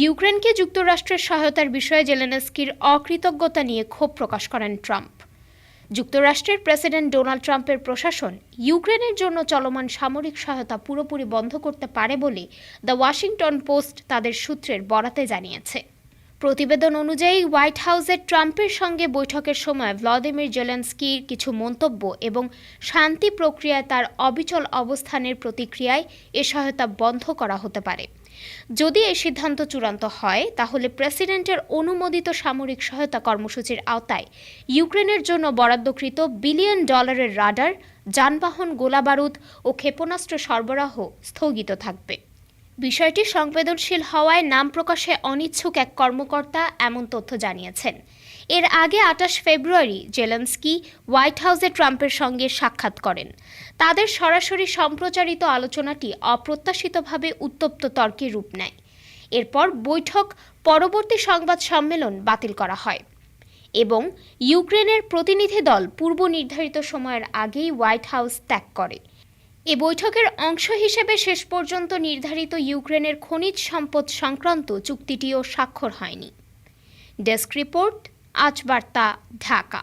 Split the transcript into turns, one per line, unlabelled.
ইউক্রেনকে যুক্তরাষ্ট্রের সহায়তার বিষয়ে জেলেনস্কির অকৃতজ্ঞতা নিয়ে ক্ষোভ প্রকাশ করেন ট্রাম্প। যুক্তরাষ্ট্রের প্রেসিডেন্ট ডোনাল্ড ট্রাম্পের প্রশাসন ইউক্রেনের জন্য চলমান সামরিক সহায়তা পুরোপুরি বন্ধ করতে পারে বলে দ্য ওয়াশিংটন পোস্ট তাদের সূত্রের বরাতে জানিয়েছে। প্রতিবেদন অনুযায়ী, হোয়াইট হাউসের ট্রাম্পের সঙ্গে বৈঠকের সময় ভ্লাদিমির জেলেন্সকির কিছু মন্তব্য এবং শান্তি প্রক্রিয়ায় তার অবিচল অবস্থানের প্রতিক্রিয়ায় এ সহায়তা বন্ধ করা হতে পারে। যদি এই সিদ্ধান্ত চূড়ান্ত হয়, তাহলে প্রেসিডেন্টের অনুমোদিত সামরিক সহায়তা কর্মসূচির আওতায় ইউক্রেনের জন্য বরাদ্দকৃত বিলিয়ন ডলারের রাডার, যানবাহন, গোলাবারুদ ও ক্ষেপণাস্ত্র সরবরাহ স্থগিত থাকবে। বিষয়টি সংবেদনশীল হওয়ায় নাম প্রকাশে অনিচ্ছুক এক কর্মকর্তা এমন তথ্য জানিয়েছেন। এর আগে আটাশ ফেব্রুয়ারি জেলেন্সকি হোয়াইট হাউসে ট্রাম্পের সঙ্গে সাক্ষাৎ করেন। তাদের সরাসরি সম্প্রচারিত আলোচনাটি অপ্রত্যাশিতভাবে উত্তপ্ত তর্কে রূপ নেয়। এরপর বৈঠক পরবর্তী সংবাদ সম্মেলন বাতিল করা হয় এবং ইউক্রেনের প্রতিনিধি দল পূর্ব নির্ধারিত সময়ের আগেই হোয়াইট হাউস ত্যাগ করে। এ বৈঠকের অংশ হিসেবে শেষ পর্যন্ত নির্ধারিত ইউক্রেনের খনিজ সম্পদ সংক্রান্ত চুক্তিটিও স্বাক্ষর হয়নি। ডেস্ক রিপোর্ট, আজ বার্তা, ঢাকা।